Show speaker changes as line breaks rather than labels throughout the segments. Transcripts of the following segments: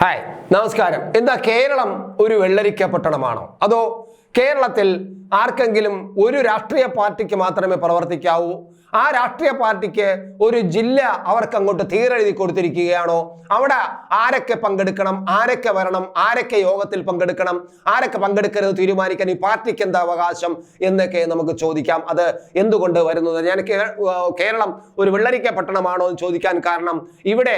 Hi നമസ്കാരം. എന്താ കേരളം ഒരു വെള്ളരിക്ക പട്ടണമാണോ? അതോ കേരളത്തിൽ ആർക്കെങ്കിലും ഒരു രാഷ്ട്രീയ പാർട്ടിക്ക് മാത്രമേ പ്രവർത്തിക്കാവൂ? ആ രാഷ്ട്രീയ പാർട്ടിക്ക് ഒരു ജില്ല അവർക്ക് അങ്ങോട്ട് തീരെഴുതി കൊടുത്തിരിക്കുകയാണോ? അവിടെ ആരൊക്കെ പങ്കെടുക്കണം? ആരൊക്കെ വരണം? ആരൊക്കെ യോഗത്തിൽ പങ്കെടുക്കണം? ആരൊക്കെ പങ്കെടുക്കരുത് തീരുമാനിക്കാൻ ഈ പാർട്ടിക്ക് എന്താ അവകാശം എന്നൊക്കെ നമുക്ക് ചോദിക്കാം. അത് എന്തുകൊണ്ട് വരുന്നത്? ഞാൻ കേരളം ഒരു വെള്ളരിക്ക പട്ടണമാണോ എന്ന് ചോദിക്കാൻ കാരണം ഇവിടെ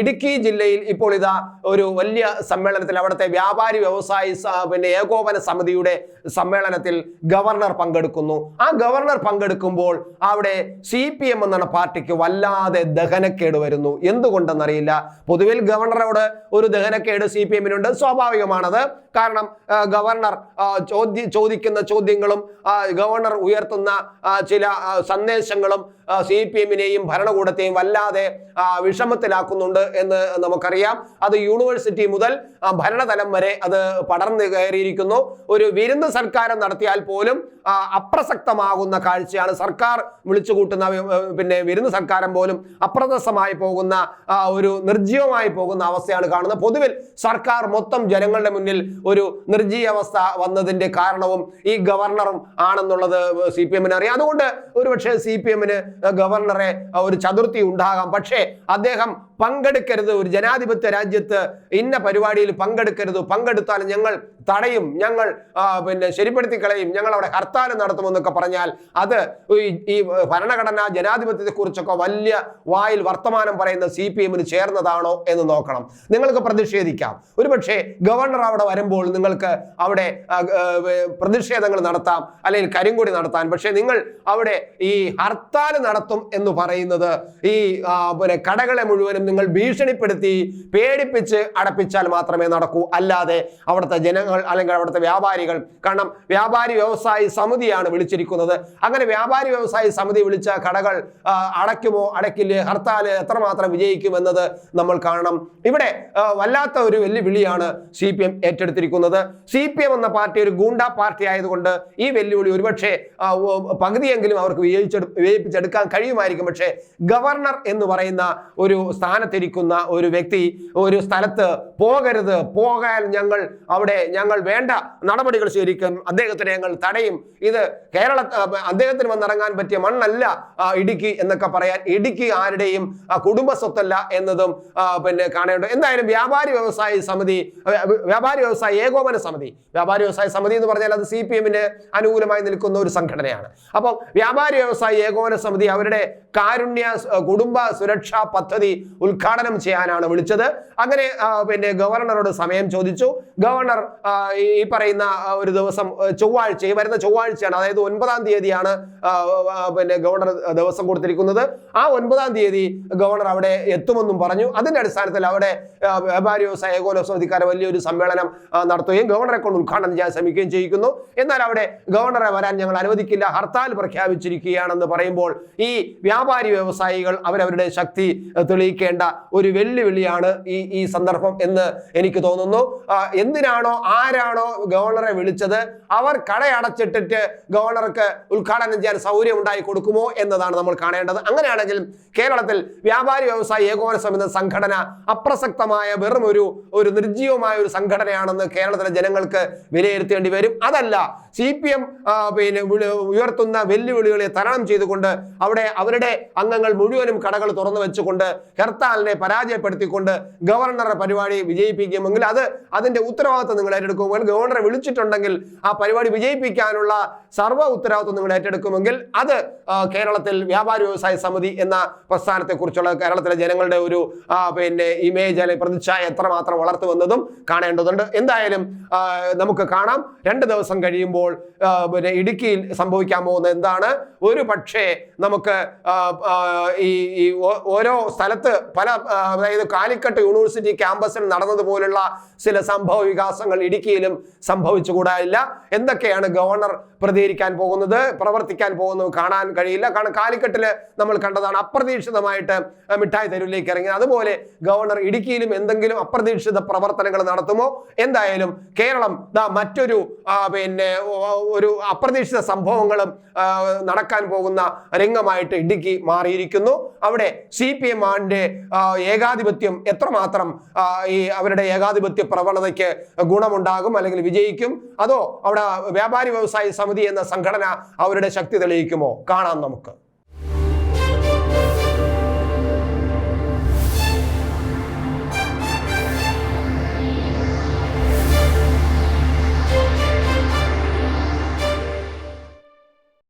ഇടുക്കി ജില്ലയിൽ ഇപ്പോൾ ഇതാ ഒരു വലിയ സമ്മേളനത്തിൽ അവിടുത്തെ വ്യാപാരി വ്യവസായി പിന്നെ ഏകോപന സമിതിയുടെ സമ്മേളനത്തിൽ ഗവർണർ പങ്കെടുക്കുന്നു. ആ ഗവർണർ പങ്കെടുക്കുമ്പോൾ അവിടെ സി പി എം എന്ന പാർട്ടിക്ക് വല്ലാതെ ദഹനക്കേട് വരുന്നു. എന്തുകൊണ്ടെന്നറിയില്ല? പൊതുവിൽ ഗവർണറോട് ഒരു ദഹനക്കേട് സി പി എമ്മിനുണ്ട്. സ്വാഭാവികമാണത്. കാരണം ഗവർണർ ചോദ്യ ചോദിക്കുന്ന ചോദ്യങ്ങളും ഗവർണർ ഉയർത്തുന്ന ചില സന്ദേശങ്ങളും സി പി എമ്മിനെയും ഭരണകൂടത്തെയും വല്ലാതെ വിഷമത്തിലാക്കുന്നുണ്ട് എന്ന് നമുക്കറിയാം. അത് യൂണിവേഴ്സിറ്റി മുതൽ ഭരണതലം വരെ അത് പടർന്നു കയറിയിരിക്കുന്നു. ഒരു വിരുന്ന് സൽക്കാരം നടത്തിയാൽ പോലും അപ്രസക്തമാകുന്ന കാഴ്ചയാണ്. സർക്കാർ വിളിച്ചു കൂട്ടുന്ന പിന്നെ വിരുന്ന് സൽക്കാരം പോലും അപ്രസക്തമായി പോകുന്ന ഒരു നിർജീവമായി പോകുന്ന അവസ്ഥയാണ് കാണുന്നത്. പൊതുവിൽ സർക്കാർ മൊത്തം ജനങ്ങളുടെ മുന്നിൽ ഒരു നിർജീവ അവസ്ഥ വന്നതിന്റെ കാരണവും ഈ ഗവർണറും ആണെന്നുള്ളത് സി പി എമ്മിന് അറിയാം. അതുകൊണ്ട് ഒരുപക്ഷെ സി പി എമ്മിന് ഗവർണറെ ഒരു ചതുർത്ഥി ഉണ്ടാകാം. പക്ഷേ അദ്ദേഹം പങ്കെടുക്കരുത്. ഒരു ജനാധിപത്യ രാജ്യത്ത് ഇന്ന പരിപാടിയിൽ പങ്കെടുക്കരുത്. പങ്കെടുത്താൽ ഞങ്ങൾ തടയും ഞങ്ങൾ പിന്നെ ശരിപ്പെടുത്തി കളയും ഞങ്ങൾ അവിടെ ഹർത്താൽ നടത്തുമെന്നൊക്കെ പറഞ്ഞാൽ അത് ഈ ഭരണഘടന ജനാധിപത്യത്തെ കുറിച്ചൊക്കെ വലിയ വായിൽ വർത്തമാനം പറയുന്ന സി പി എമ്മിന് ചേർന്നതാണോ എന്ന് നോക്കണം. നിങ്ങൾക്ക് പ്രതിഷേധിക്കാം. ഒരുപക്ഷെ ഗവർണർ അവിടെ വരുമ്പോൾ നിങ്ങൾക്ക് അവിടെ പ്രതിഷേധങ്ങൾ നടത്താം അല്ലെങ്കിൽ കരിങ്കൊടി നടത്താൻ. പക്ഷേ നിങ്ങൾ അവിടെ ഈ ഹർത്താൽ നടത്തും എന്ന് പറയുന്നത് ഈ പിന്നെ കടകളെ മുഴുവനും നിങ്ങൾ ഭീഷണിപ്പെടുത്തി പേടിപ്പിച്ച് അടപ്പിച്ചാൽ മാത്രമേ നടക്കൂ. അല്ലാതെ അവിടുത്തെ ജനങ്ങൾ അല്ലെങ്കിൽ അവിടുത്തെ വ്യാപാരികൾ കാരണം വ്യാപാരി വ്യവസായി സമിതിയാണ് വിളിച്ചിരിക്കുന്നത്. അങ്ങനെ വ്യാപാരി വ്യവസായി സമിതി വിളിച്ച കടകൾ അടയ്ക്കുമോ? അടയ്ക്കില്ലേ. ഹർത്താൽ എത്രമാത്രം വിജയിക്കുമെന്നത് നമ്മൾ കാണണം. ഇവിടെ വല്ലാത്ത ഒരു വെല്ലുവിളിയാണ് സി പി എം ഏറ്റെടുത്തിരിക്കുന്നത്. സി പി എം എന്ന പാർട്ടി ഒരു ഗൂണ്ട പാർട്ടി ആയതുകൊണ്ട് ഈ വെല്ലുവിളി ഒരുപക്ഷെ പകുതിയെങ്കിലും അവർക്ക് വിജയിച്ചെടു വിജയിപ്പിച്ചെടുക്കാൻ കഴിയുമായിരിക്കും. പക്ഷേ ഗവർണർ എന്ന് പറയുന്ന ഒരു സ്ഥാനത്തിരിക്കുന്ന ഒരു വ്യക്തി ഒരു സ്ഥലത്ത് പോകരുത് പോകാൻ ഞങ്ങൾ അവിടെ ഞങ്ങൾ വേണ്ട നടപടികൾ സ്വീകരിക്കും. അദ്ദേഹത്തിനെ ഞങ്ങൾ തടയും. ഇത് കേരള അദ്ദേഹത്തിന് വന്നിറങ്ങാൻ പറ്റിയ മണ്ണല്ല ഇടുക്കി എന്നൊക്കെ പറയാൻ ഇടുക്കി ആരുടെയും കുടുംബ സ്വത്തല്ല എന്നതും പിന്നെ കാണേണ്ടത് എന്തായാലും വ്യാപാരി വ്യവസായി സമിതി വ്യാപാരി വ്യവസായി ഏകോപന സമിതി വ്യാപാരി വ്യവസായ സമിതി എന്ന് പറഞ്ഞാൽ അത് സി പി എമ്മിന് അനുകൂലമായി നിൽക്കുന്ന ഒരു സംഘടനയാണ്. അപ്പം വ്യാപാരി വ്യവസായി ഏകോപന സമിതി അവരുടെ കാരുണ്യ കുടുംബ സുരക്ഷാ പദ്ധതി ഉദ്ഘാടനം ചെയ്യാനാണ് വിളിച്ചത്. അങ്ങനെ പിന്നെ ഗവർണറോട് സമയം ചോദിച്ചു. ഗവർണർ ഈ പറയുന്ന ഒരു ദിവസം ചൊവ്വാഴ്ച ഈ വരുന്ന ചൊവ്വാഴ്ചയാണ് അതായത് ഒൻപതാം തീയതിയാണ് പിന്നെ ഗവർണർ ദിവസം കൊടുത്തിരിക്കുന്നത്. ആ ഒൻപതാം തീയതി ഗവർണർ അവിടെ എത്തുമെന്നും പറഞ്ഞു. അതിന്റെ അടിസ്ഥാനത്തിൽ അവിടെ ആ, വ്യാപാരി വ്യവസായ ഏകോപന സമിതിക്കാരെ വലിയൊരു സമ്മേളനം നടത്തുകയും ഗവർണറെ കൊണ്ട് ഉദ്ഘാടനം ചെയ്യാൻ ശ്രമിക്കുകയും ചെയ്യിക്കുന്നു. എന്നാൽ അവിടെ ഗവർണറെ വരാൻ ഞങ്ങൾ അനുവദിക്കില്ല. ഹർത്താൽ പ്രഖ്യാപിച്ചിരിക്കുകയാണെന്ന് പറയുമ്പോൾ ഈ വ്യാപാരി വ്യവസായികൾ അവരവരുടെ ശക്തി ആ, തെളിയിക്കേണ്ട ഒരു വെല്ലുവിളിയാണ് ഈ ഈ സന്ദർഭം എന്ന് എനിക്ക് തോന്നുന്നു. എന്തിനാണോ ആരാണോ ഗവർണറെ വിളിച്ചത്? അവർ കടയടച്ചിട്ടിട്ട് ഗവർണർക്ക് ഉദ്ഘാടനം ചെയ്യാൻ സൗകര്യം ഉണ്ടായി കൊടുക്കുമോ എന്നതാണ് നമ്മൾ കാണേണ്ടത്. അങ്ങനെയാണെങ്കിൽ കേരളത്തിൽ വ്യാപാരി വ്യവസായി ഏകോപന സമിതി സംഘടന അപ്രസക്തമായ വെറും ഒരു ഒരു നിർജീവമായ ഒരു സംഘടനയാണെന്ന് കേരളത്തിലെ ജനങ്ങൾക്ക് വിലയിരുത്തേണ്ടി വരും. അതല്ല സി പി എം പിന്നെ ഉയർത്തുന്ന വെല്ലുവിളികളെ തരണം ചെയ്തുകൊണ്ട് അവിടെ അവരുടെ അംഗങ്ങൾ മുഴുവനും കടകൾ തുറന്നു വെച്ചുകൊണ്ട് ഹർത്താലിനെ പരാജയപ്പെടുത്തിക്കൊണ്ട് ഗവർണറുടെ പരിപാടി വിജയിപ്പിക്കുമെങ്കിൽ അത് അതിന്റെ ഉത്തരവാദിത്വം നിങ്ങൾ ഏറ്റെടുക്കുമെങ്കിൽ ഗവർണറെ വിളിച്ചിട്ടുണ്ടെങ്കിൽ ആ പരിപാടി വിജയിപ്പിക്കാനുള്ള സർവ ഉത്തരവാദിത്വം നിങ്ങൾ ഏറ്റെടുക്കുമെങ്കിൽ അത് കേരളത്തിൽ വ്യാപാരി വ്യവസായ സമിതി എന്ന പ്രസ്ഥാനത്തെക്കുറിച്ചുള്ള കേരളത്തിലെ ജനങ്ങളുടെ ഒരു പിന്നെ ഇമേജ് അല്ലെങ്കിൽ പ്രതിച്ഛായ എത്രമാത്രം വളർത്തു വന്നതും കാണേണ്ടതുണ്ട്. എന്തായാലും നമുക്ക് കാണാം. രണ്ട് ദിവസം കഴിയുമ്പോൾ പിന്നെ ഇടുക്കിയിൽ സംഭവിക്കാൻ പോകുന്നത് എന്താണ്? ഒരു പക്ഷേ നമുക്ക് ഈ ഓരോ സ്ഥലത്ത് പല അതായത് കാലിക്കട്ട് യൂണിവേഴ്സിറ്റി ക്യാമ്പസിൽ നടന്നതുപോലുള്ള ചില സംഭവ വികാസങ്ങൾ ഇടുക്കിയിലും സംഭവിച്ചുകൂടായില്ല. എന്തൊക്കെയാണ് ഗവർണർ പ്രതികരിക്കാൻ പോകുന്നത് പ്രവർത്തിക്കാൻ പോകുന്നത് കാണാൻ കഴിയില്ല. കാരണം കാലിക്കട്ടിൽ നമ്മൾ കണ്ടതാണ് അപ്രതീക്ഷിതമായിട്ട് മിഠായി തെരുവിലേക്ക് ഇറങ്ങി. അതുപോലെ ഗവർണർ ഇടുക്കിയിലും എന്തെങ്കിലും അപ്രതീക്ഷിത പ്രവർത്തനങ്ങൾ നടത്തുമോ? എന്തായാലും കേരളം ദാ മറ്റൊരു പിന്നെ ഒരു അപ്രതീക്ഷിത സംഭവങ്ങളും നടക്കാൻ പോകുന്ന രംഗമായിട്ട് ഇടുക്കി മാറിയിരിക്കുന്നു. അവിടെ സി പി എം ആന്റെ ആ, ഏകാധിപത്യം എത്രമാത്രം ഈ അവരുടെ ഏകാധിപത്യ പ്രവണതയ്ക്ക് ഗുണമുണ്ടാകും അല്ലെങ്കിൽ വിജയിക്കും? അതോ അവിടെ വ്യാപാരി വ്യവസായ സമിതി എന്ന സംഘടന അവരുടെ ശക്തി തെളിയിക്കുമോ? കാണാം നമുക്ക്.